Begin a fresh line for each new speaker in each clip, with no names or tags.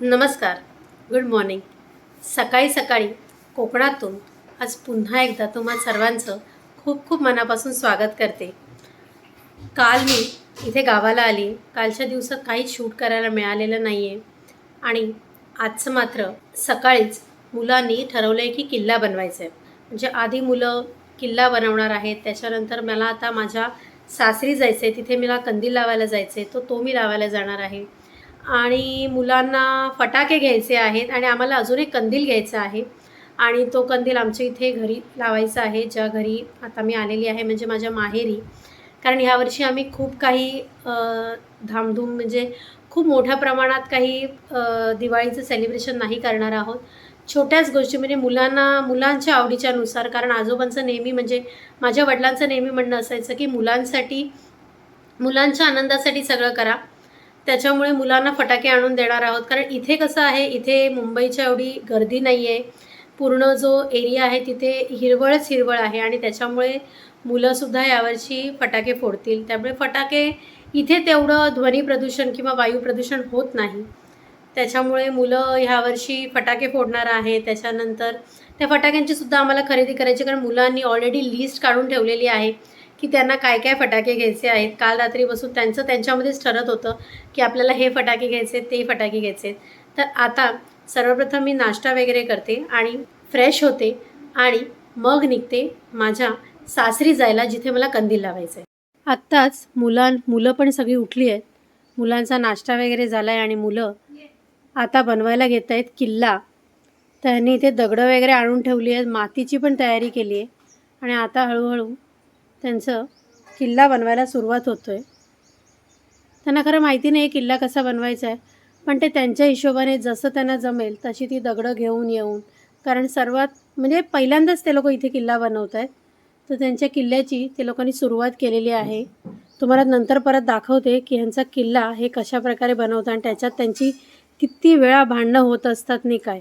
नमस्कार. Good morning सकाळी सकाळी कोकणातून आज पुन्हा एकदा तुम्हा सर्वांचं खूप खूप मनापासून स्वागत करते. काल मी इथे गावाला आली. कालच्या दिवसात काहीच शूट करायला मिळालेलं नाही आहे आणि आजचं मात्र सकाळीच मुलांनी ठरवलं आहे की किल्ला बनवायचा आहे म्हणजे आधी मुलं किल्ला बनवणार आहेत. त्याच्यानंतर मला आता माझ्या सासरी जायचं आहे तिथे मला कंदील लावायला जायचं आहे तो तो मी लावायला जाणार आहे. आणि मुलांना फटाके घ्यायचे आहेत आणि आम्हाला अजून एक कंदील घ्यायचा आहे. आणि तो कंदील आमच्या इथे घरी लावायचा आहे. ज्या घरी आता मी आलेली आहे म्हणजे माझ्या माहेरी. कारण ह्यावर्षी आम्ही खूप काही धामधूम म्हणजे खूप मोठ्या प्रमाणात काही दिवाळीचं सेलिब्रेशन नाही करणार आहोत. छोट्याच गोष्टी म्हणजे मुलांना मुलांच्या आवडीच्यानुसार कारण आजोबांचं नेहमी म्हणजे माझ्या वडिलांचं नेहमी म्हणणं असायचं की मुलांसाठी मुलांच्या आनंदासाठी सगळं करा. त्याच्यामुळे मुलांना फटाके आणून देणार आहोत. कारण इथे कसं आहे इथे मुंबईच्या एवढी गर्दी नाही आहे पूर्ण जो एरिया आहे तिथे हिरवळच हिरवळ आहे आणि त्याच्यामुळे मुलंसुद्धा यावर्षी फटाके फोडतील. त्यामुळे फटाके इथे तेवढं ध्वनी प्रदूषण किंवा वायू प्रदूषण होत नाही. त्याच्यामुळे मुलं ह्यावर्षी फटाके फोडणार आहे त्याच्यानंतर त्या फटाक्यांची सुद्धा आम्हाला खरेदी करायची कारण मुलांनी ऑलरेडी लिस्ट काढून ठेवलेली आहे. की त्यांना काय काय फटाके घ्यायचे आहेत. काल रात्री बसून त्यांचं त्यांच्यामध्येच ठरत होतं की आपल्याला हे फटाके घ्यायचे ते फटाके घ्यायचे तर आता सर्वप्रथम मी नाश्ता वगैरे करते आणि फ्रेश होते आणि मग निघते माझ्या सासरी जायला जिथे मला कंदील लावायचं आहे आत्ताच मुलां मुलं पण सगळी उठली आहेत. मुलांचा नाश्ता वगैरे झाला आहे आणि मुलं आता बनवायला घेत आहेत किल्ला. त्यांनी इथे दगडं वगैरे आणून ठेवली आहेत. मातीची पण तयारी केली आहे. आणि आता हळूहळू त्यांचं किल्ला बनवायला सुरुवात होतो आहे त्यांना खरं माहिती नाही किल्ला कसा बनवायचा आहे पण ते त्यांच्या हिशोबाने जसं त्यांना जमेल तशी ती दगडं घेऊन येऊन कारण सर्वात म्हणजे पहिल्यांदाच ते लोक इथे किल्ला बनवत आहेत तर त्यांच्या किल्ल्याची ते लोकांनी सुरुवात केलेली आहे. तुम्हाला नंतर परत दाखवते की ह्यांचा किल्ला हे कशा प्रकारे बनवतात आणि त्याच्यात त्यांची किती वेळा भांडणं होत असतात नाही काय.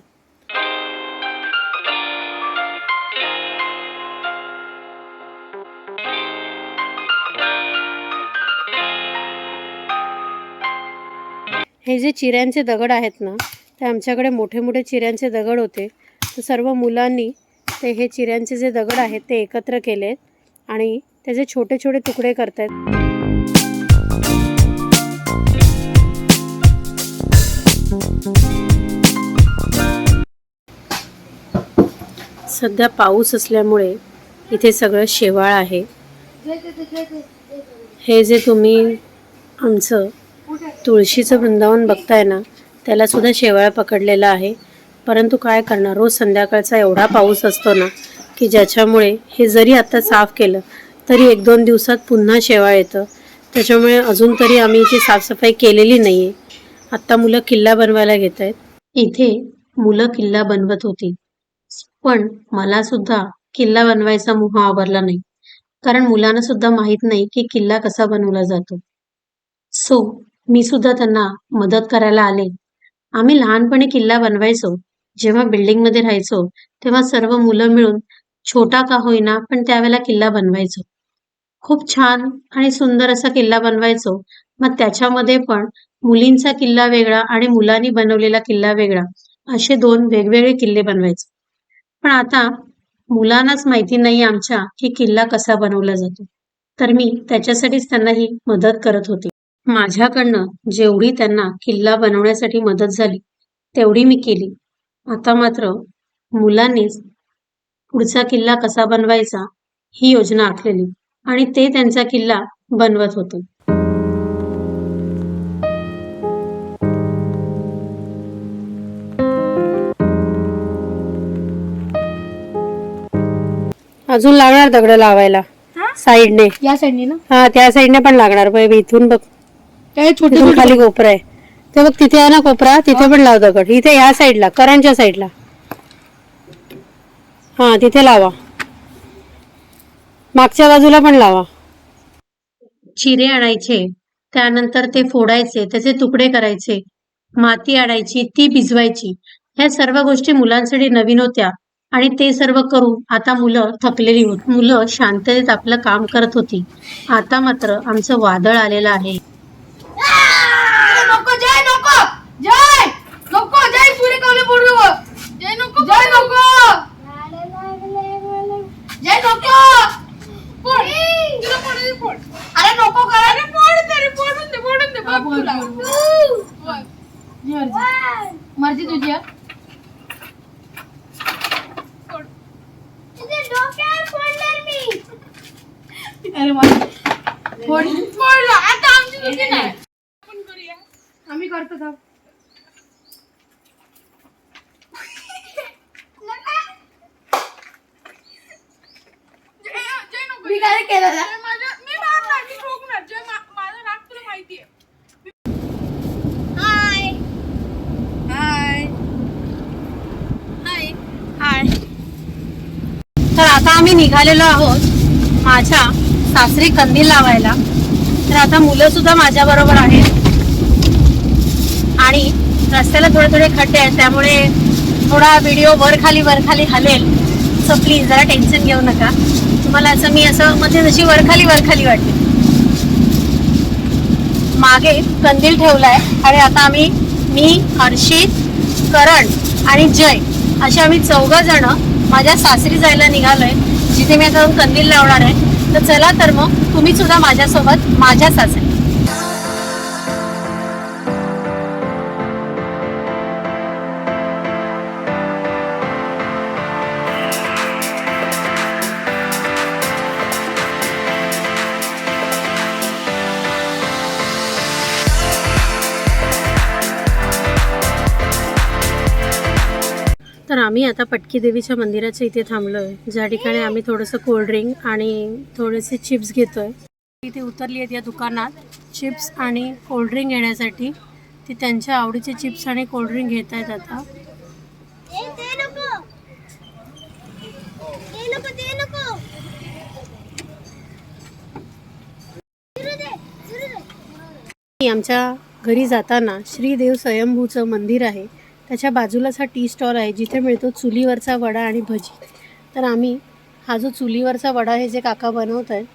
हे जे चिऱ्यांचे दगड आहेत ना ते आमच्याकडे मोठे मोठे चिऱ्यांचे दगड होते. तर सर्व मुलांनी ते हे चिऱ्यांचे जे दगड आहेत ते एकत्र केलेत आणि त्याचे छोटे छोटे तुकडे करतायत. सध्या पाऊस असल्यामुळे इथे सगळं शेवाळ आहे. हे जे तुम्ही आमचं तुळशीचं वृंदावन बघताय ना त्याला सुद्धा शेवाळ पकडलेला आहे. परंतु काय करणार? रोज संध्याकाळचा एवढा पाऊस असतो ना की ज्याच्यामुळे हे जरी आता साफ केलं तरी एक दोन दिवसात पुन्हा शेवाळ येतं. त्याच्यामुळे अजून तरी आम्ही इथे साफसफाई केलेली नाही आहे आत्ता मुलं किल्ला बनवायला घेत आहेत इथे मुलं किल्ला बनवत होती. पण मला सुद्धा किल्ला बनवायचा मोह आवरला नाही. कारण मुलांना सुद्धा माहीत नाही की किल्ला कसा बनवला जातो. सो मी सुद्धा त्यांना मदत करायला आले. आम्ही लहानपणी किल्ला बनवायचो. जेव्हा बिल्डिंगमध्ये राहायचो तेव्हा सर्व मुलं मिळून छोटा का होईना पण त्यावेळेला किल्ला बनवायचो. खूप छान आणि सुंदर असा किल्ला बनवायचो. मग त्याच्यामध्ये पण मुलींचा किल्ला वेगळा आणि मुलांनी बनवलेला किल्ला वेगळा असे दोन वेगवेगळे किल्ले बनवायचो. पण आता मुलांनाच माहिती नाही आमच्या की किल्ला कसा बनवला जातो. तर मी त्याच्यासाठीच त्यांना ही मदत करत होते. माझ्याकडनं जेवढी त्यांना किल्ला बनवण्यासाठी मदत झाली तेवढी मी केली. आता मात्र मुलांनीच पुढचा किल्ला कसा बनवायचा ही योजना आखलेली आणि ते त्यांचा किल्ला बनवत होते. अजून लागणार दगड लावायला. साईडने.
या साईडने ना?
हा त्या साईडने पण लागणार. बघ इथून बघ.
काय छोटे
तिथून खाली कोपरा आहे. ते बघ तिथे आहे ना कोपरा तिथे पण लाव दगड. इथे ह्या साईडला करंजच्या साईडला. हा तिथे लावा. मागच्या बाजूला पण लावा. चिरे आणायचे त्यानंतर ते फोडायचे त्याचे तुकडे करायचे माती आणायची ती भिजवायची. ह्या सर्व गोष्टी मुलांसाठी नवीन होत्या आणि ते सर्व करून आता मुलं थकलेली होती मुलं शांततेत आपलं काम करत होती. आता मात्र आमचं वादळ आलेलं आहे.
नको जय नको! जय! नको जय सूर्य कवले पूर्ण जय नको जय नको! जय नको! पोड तुला पोडायची पोड अरे नको करा. अरे पोड दे
पोडून दे मर्जी तुझी तर आता आम्ही निघालेलो आहोत माझ्या सासरी कंदील लावायला. तर आता मुलं सुद्धा माझ्या बरोबर आहेत. आणि रस्त्याला थोडे थोडे खड्डे आहेत त्यामुळे थोडा व्हिडिओ वर खाली वर खाली हलेल. सो प्लीज जरा टेन्शन घेऊ नका. तुम्हाला असं मी असं म्हणजे जशी वर खाली वर खाली वाटते. मागे कंदील ठेवलाय आणि आता आम्ही मी हर्षित करण आणि जय असे आम्ही चौघ जण माझ्या सासरी जायला निघालोय जिथे मी आता कंदील लावणार आहे. तर चला तर मग तुम्ही सुद्धा माझ्यासोबत माझ्या सासरी. आता पटकी देवीच्या मंदिराच्या इथे थांबलो आहे ज्या ठिकाणी आम्ही थोडंसं कोल्ड्रिंक आणि थोडेसे चिप्स घेतो आहे इथे उतरली आहेत या दुकानात. चिप्स आणि कोल्ड्रिंक घेण्यासाठी ती त्यांच्या आवडीचे चिप्स आणि कोल्ड्रिंक घेत आहेत आता. आमच्या घरी जाताना श्रीदेव स्वयंभूचं मंदिर आहे. त्याच्या बाजूलाच हा टी स्टॉल आहे जिथे मिळतो चुलीवरचा वडा आणि भजी. तर आम्ही हा जो चुलीवरचा वडा हे जे काका बनवत आहेत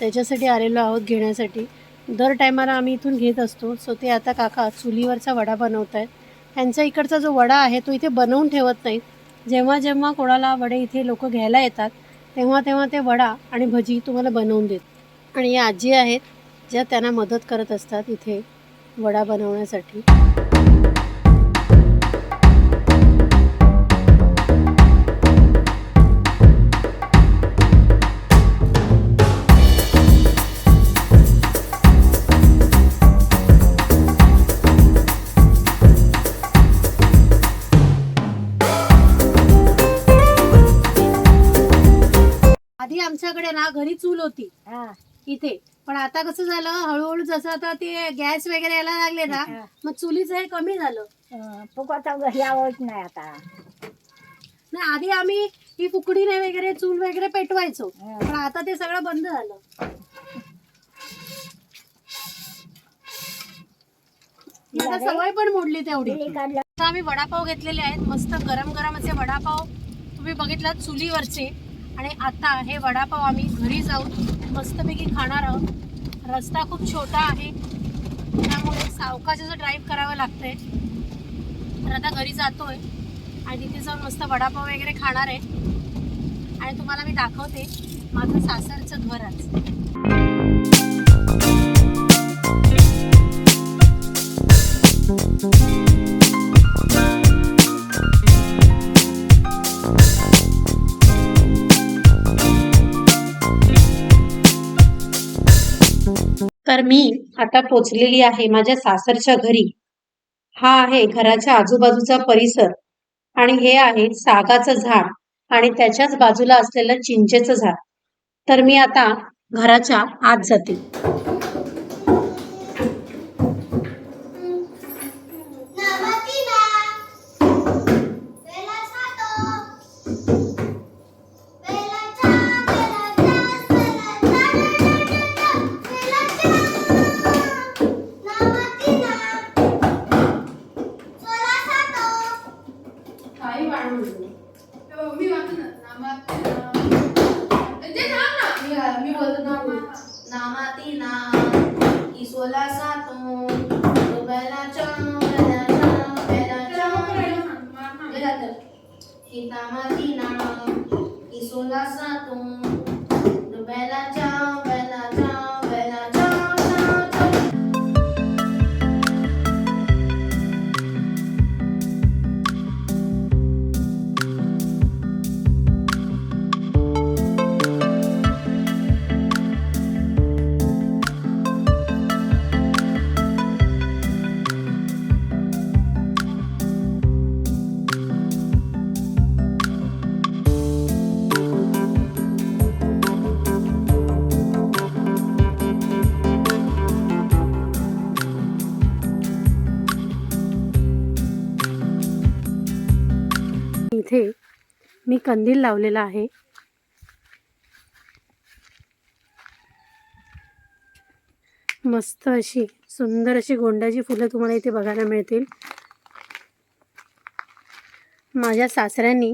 त्याच्यासाठी आलेलो आहोत घेण्यासाठी. दर टायमाला आम्ही इथून घेत असतो सो ते आता काका चुलीवरचा वडा बनवत आहेत. त्यांचा इकडचा जो वडा आहे तो इथे बनवून ठेवत नाहीत. जेव्हा जेव्हा कोणाला वडे इथे लोक घ्यायला येतात तेव्हा तेव्हा ते वडा आणि भजी तुम्हाला बनवून देत. आणि या आजी आहेत ज्या त्यांना मदत करत असतात इथे वडा बनवण्यासाठी. आमच्याकडे ना घरी चूल होती. इथे. पण आता कसं झालं हळूहळू जसं आता ते गॅस वगैरे यायला लागले ना मग चुलीचं हे कमी झालं.
फुकट घरी आवडत नाही आता.
नाही आधी आम्ही ही फुकडीने वगैरे चूल वगैरे पेटवायचो.
हा.
पण आता ते सगळं बंद झालं. आता सवय पण मोडली तेवढी.
काढलं.
आता आम्ही वडापाव घेतलेले आहेत. मस्त गरम गरम असे वडापाव. तुम्ही बघितलात चुलीवरचे. आणि आता हे वडापाव आम्ही घरी जाऊन मस्तपैकी खाणार आहोत. रस्ता खूप छोटा आहे. त्यामुळे सावकाश असं ड्राईव्ह करावं लागतंय. तर आता घरी जातोय आणि तिथे जाऊन मस्त वडापाव वगैरे खाणार आहे. आणि तुम्हाला मी दाखवते माझं सासरचं घर तर मी आता पोचलेली आहे माझ्या सासरच्या घरी. हा आहे घराच्या आजूबाजूचा परिसर आणि हे आहे सागाचं झाड आणि त्याच्याच बाजूला असलेलं चिंचेचं झाड. तर मी आता घराच्या आत जाते. कंदील लावलेला आहे. मस्त अशी सुंदर अशी गोंड्याची फुलं तुम्हाला इथे बघायला मिळतील. माझ्या सासऱ्यांनी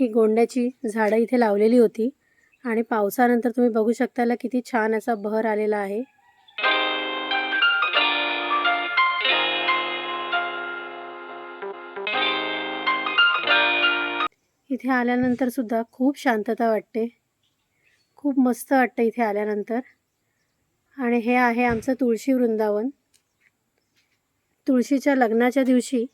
ही गोंड्याची झाडं इथे लावलेली होती आणि पावसानंतर तुम्ही बघू शकताला किती छान असा बहर आलेला आहे. इथे आल्यानंतर सुद्धा खूप शांतता वाटते. खूप मस्त वाटतं इथे आल्यानंतर. आणि हे आहे आमचं तुळशी वृंदावन. तुळशीच्या लग्नाच्या दिवशी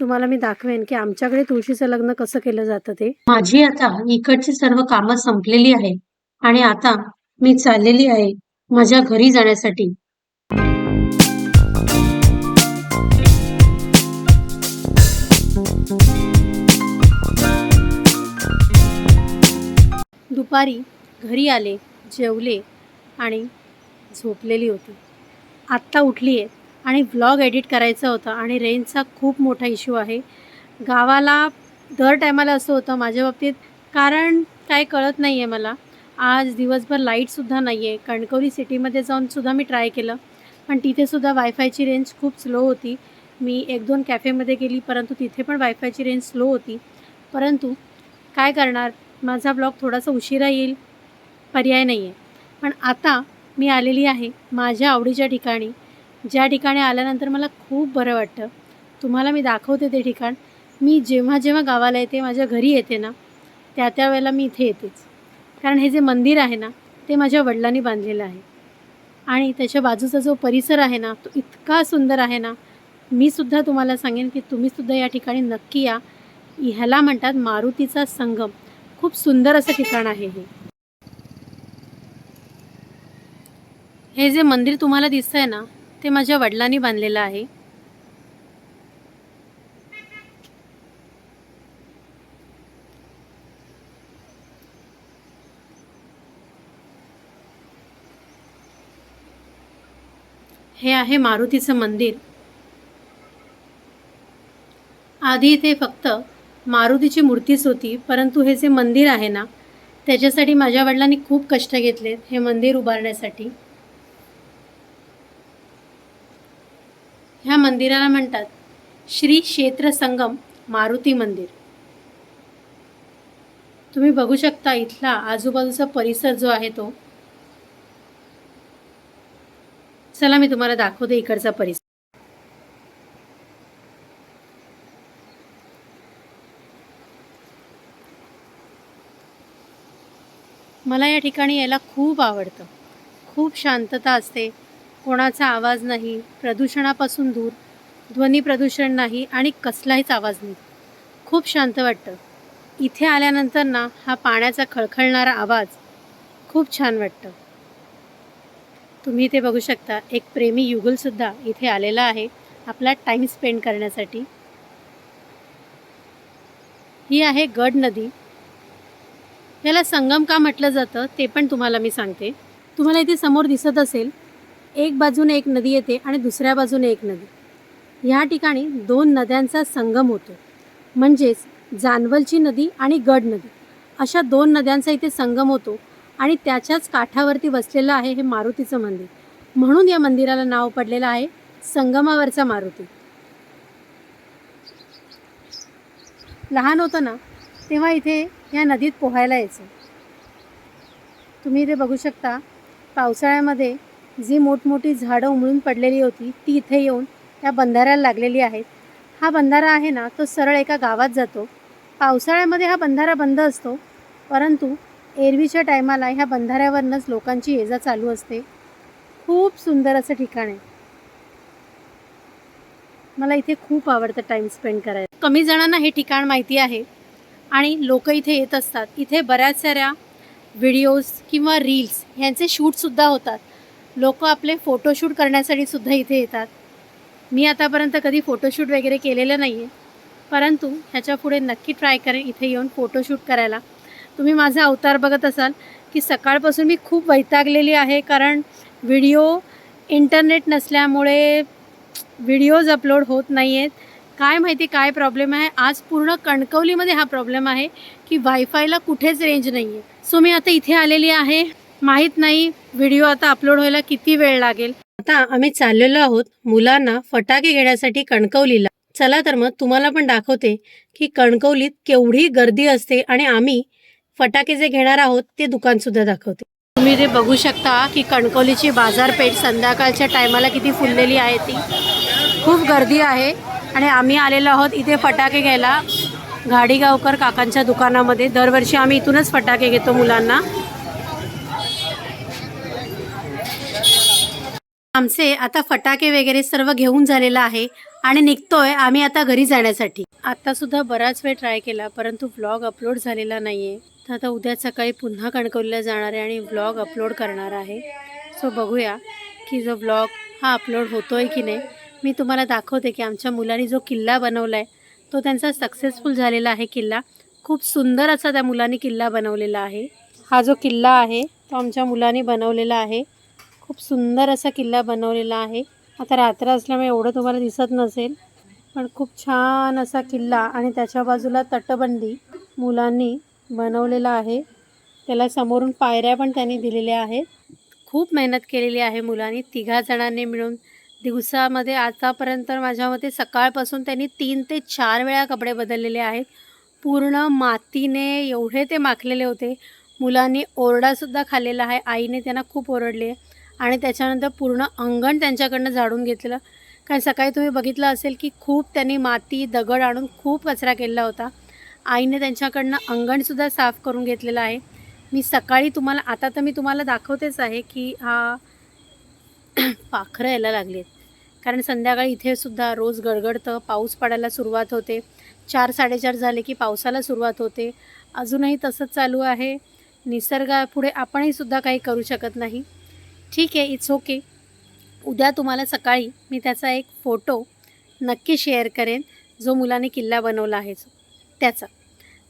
तुम्हाला मी दाखवेन की आमच्याकडे तुळशीचं लग्न कसं केलं जातं ते. माझी आता इकडची सर्व कामं संपलेली आहे. आणि आता मी चाललेली आहे माझ्या घरी जाण्यासाठी. दुपारी घरी आले जेवले आणि झोपलेली होती. आत्ता उठली आहे आणि व्लॉग एडिट करायचा होता आणि रेंजचा खूप मोठा इश्यू आहे. गावाला दर टायमाला असं होतं माझ्या बाबतीत कारण काय कळत नाही आहे मला. आज दिवसभर लाईटसुद्धा नाही आहे कणकवली सिटीमध्ये जाऊनसुद्धा मी ट्राय केलं पण तिथेसुद्धा वायफायची रेंज खूप स्लो होती. मी एक दोन कॅफेमध्ये गेली परंतु तिथे पण वायफायची रेंज स्लो होती. परंतु काय करणार? माझा ब्लॉग थोडासा उशिरा येईल. पर्याय नाही आहे पण आता मी आलेली आहे माझ्या आवडीच्या ठिकाणी. ज्या ठिकाणी आल्यानंतर मला खूप बरं वाटतं. तुम्हाला मी दाखवते ते ठिकाण. मी जेव्हा जेव्हा गावाला येते माझ्या घरी येते ना त्या त्या वेळेला मी इथे येतेच. कारण हे जे मंदिर आहे ना ते माझ्या वडिलांनी बांधलेलं आहे. आणि त्याच्या बाजूचा जो परिसर आहे ना तो इतका सुंदर आहे ना मी सुद्धा तुम्हाला सांगेन की तुम्हीसुद्धा या ठिकाणी नक्की या. ह्याला म्हणतात मारुतीचा संगम. खूप सुंदर असं ठिकाण आहे हे. हे जे मंदिर तुम्हाला दिसतंय ना ते माझ्या वडिलांनी बांधलेलं आहे. हे आहे मारुतीचं मंदिर. आधी इथे फक्त मारुतीची मूर्तीच होती परंतु हे जे मंदिर आहे ना त्याच्यासाठी माझ्या वडिलांनी खूप कष्ट घेतलेत हे मंदिर उभारण्यासाठी. ह्या मंदिराला म्हणतात श्री क्षेत्र संगम मारुती मंदिर. तुम्ही बघू शकता इथला आजूबाजूचा परिसर जो आहे तो. चला मी तुम्हाला दाखवते इकडचा परिसर. मला या ठिकाणी यायला खूप आवडतं. खूप शांतता असते. कोणाचा आवाज नाही प्रदूषणापासून दूर ध्वनी प्रदूषण नाही आणि कसलाहीच आवाज नाही. खूप शांत वाटतं. इथे आल्यानंतर ना हा पाण्याचा खळखळणारा आवाज खूप छान वाटतं. तुम्ही इथे बघू शकता एक प्रेमी युगलसुद्धा इथे आलेला आहे आपला टाईम स्पेंड करण्यासाठी. ही आहे गड नदी. याला संगम का म्हटलं जातं ते पण तुम्हाला मी सांगते. तुम्हाला इथे समोर दिसत असेल एक बाजूने एक नदी येते आणि दुसऱ्या बाजूने एक नदी. ह्या ठिकाणी दोन नद्यांचा संगम होतो. म्हणजेच जानवलची नदी आणि गड नदी. अशा दोन नद्यांचा इथे संगम होतो आणि त्याच्याच काठावरती वसलेलं आहे हे मारुतीचं मंदिर. म्हणून या मंदिराला नाव पडलेलं आहे संगमावरचा मारुती. लहान होतं ना तेव्हा इथे या नदीत पोहायला यायचं. तुम्ही इथे बघू शकता पावसाळ्यामध्ये जी मोठमोठी झाडं उमळून पडलेली होती ती इथे येऊन त्या बंधाऱ्याला लागलेली आहेत. हा बंधारा आहे ना तो सरळ एका गावात जातो. पावसाळ्यामध्ये हा बंधारा बंद असतो परंतु एरवीच्या टायमाला ह्या बंधाऱ्यावरनंच लोकांची ये जा चालू असते. खूप सुंदर असं ठिकाण आहे. मला इथे खूप आवडतं टाईम स्पेंड करायला. कमी जणांना हे ठिकाण माहिती आहे. आणि लोक इथे येत असतात. इथे बऱ्याच साऱ्या व्हिडिओज किंवा रील्स ह्यांचे शूटसुद्धा होतात. लोक आपले फोटोशूट करण्यासाठी सुद्धा इथे येतात. मी आतापर्यंत कधी फोटोशूट वगैरे केलेलं नाही आहे परंतु ह्याच्या पुढे नक्की ट्राय करेन इथे येऊन फोटोशूट करायला. तुम्ही माझा अवतार बघत असाल की सकाळपासून मी खूप वैतागलेली आहे कारण व्हिडिओ इंटरनेट नसल्यामुळे व्हिडिओज अपलोड होत नाही आहेत काय माहिती काय प्रॉब्लेम आहे? आज पूर्ण कणकवलीमध्ये हा प्रॉब्लेम आहे की वायफायला कुठेच रेंज नाही आहे सो मी आता इथे आलेली आहे. माहीत नाही व्हिडिओ आता अपलोड व्हायला किती वेळ लागेल. आता आम्ही चाललेलो आहोत मुलांना फटाके घेण्यासाठी कणकवलीला. चला तर मग तुम्हाला पण दाखवते की कणकवलीत केवढी गर्दी असते आणि आम्ही फटाके जे घेणार आहोत ते दुकान सुद्धा दाखवते. तुम्ही जे बघू शकता की कणकवलीची बाजारपेठ संध्याकाळच्या टायमाला किती फुललेली आहे ती. खूप गर्दी आहे. आणि आम्ही आलेलो आहोत इथे फटाके घ्यायला. घाडीगावकर काकांच्या दुकानामध्ये. दरवर्षी आम्ही इथूनच फटाके घेतो मुलांना. आमचे आता फटाके वगैरे सर्व घेऊन झालेलं आहे आणि निघतोय आम्ही आता घरी जाण्यासाठी. आता सुद्धा बराच वेळ ट्राय केला परंतु व्लॉग अपलोड झालेला नाहीये. तर आता उद्या सकाळी पुन्हा कणकवलीला जाणार आहे आणि व्लॉग अपलोड करणार आहे. सो बघूया की जो व्लॉग हा अपलोड होतोय की नाही. मी तुम्हाला दाखवते की आमच्या मुलांनी जो किल्ला बनवला आहे तो त्यांचा सक्सेसफुल झालेला आहे किल्ला. खूप सुंदर असा त्या मुलांनी किल्ला बनवलेला आहे. हा जो किल्ला आहे तो आमच्या मुलांनी बनवलेला आहे. खूप सुंदर असा किल्ला बनवलेला आहे. आता रात्र असल्यामुळे एवढं तुम्हाला दिसत नसेल पण खूप छान असा किल्ला आणि त्याच्या बाजूला तटबंदी मुलांनी बनवलेला आहे. त्याला समोरून पायऱ्या पण त्यांनी दिलेल्या आहेत. खूप मेहनत केलेली आहे मुलांनी तिघा जणांनी मिळून. दिवसामध्ये आतापर्यंत माझ्या मते सकाळपासून त्यांनी तीन ते चार वेळा कपडे बदललेले आहेत. पूर्ण मातीने एवढे ते माखलेले होते. मुलांनी ओरडासुद्धा खाल्लेला आहे. आईने त्यांना खूप ओरडले आणि त्याच्यानंतर पूर्ण अंगण त्यांच्याकडनं झाडून घेतलेलं कारण सकाळी तुम्ही बघितलं असेल की खूप त्यांनी माती दगड आणून खूप कचरा केलेला होता. आईने त्यांच्याकडनं अंगणसुद्धा साफ करून घेतलेलं आहे. मी सकाळी तुम्हाला आता तर मी तुम्हाला दाखवतेच आहे की हा पाखरं यायला लागलेत. कारण संध्याकाळी इथे सुद्धा रोज गडगडतं पाऊस पडायला सुरुवात होते. चार साडेचार झाले की पावसाला सुरुवात होते. अजूनही तसंच चालू आहे. निसर्गापुढे आपणही सुद्धा काही करू शकत नाही. ठीक आहे इट्स ओके उद्या तुम्हाला सकाळी मी त्याचा एक फोटो नक्की शेअर करेन जो मुलाने किल्ला बनवला आहे. त्याचा.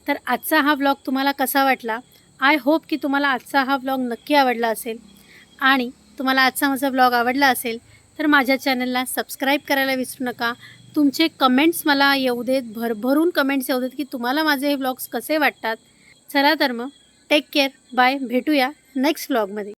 तर आजचा हा व्लॉग तुम्हाला कसा वाटला? आय होप की तुम्हाला आजचा हा व्लॉग नक्की आवडला असेल. आणि तुम्हाला आजचा माझा व्लॉग आवडला असेल तर माझ्या चॅनलला सबस्क्राईब करायला विसरू नका. तुमचे कमेंट्स मला येऊ देत भरभरून कमेंट्स येऊ देत की तुम्हाला माझे हे व्लॉग्स कसे वाटतात. चला तर मग टेक केअर बाय भेटूया नेक्स्ट व्लॉगमध्ये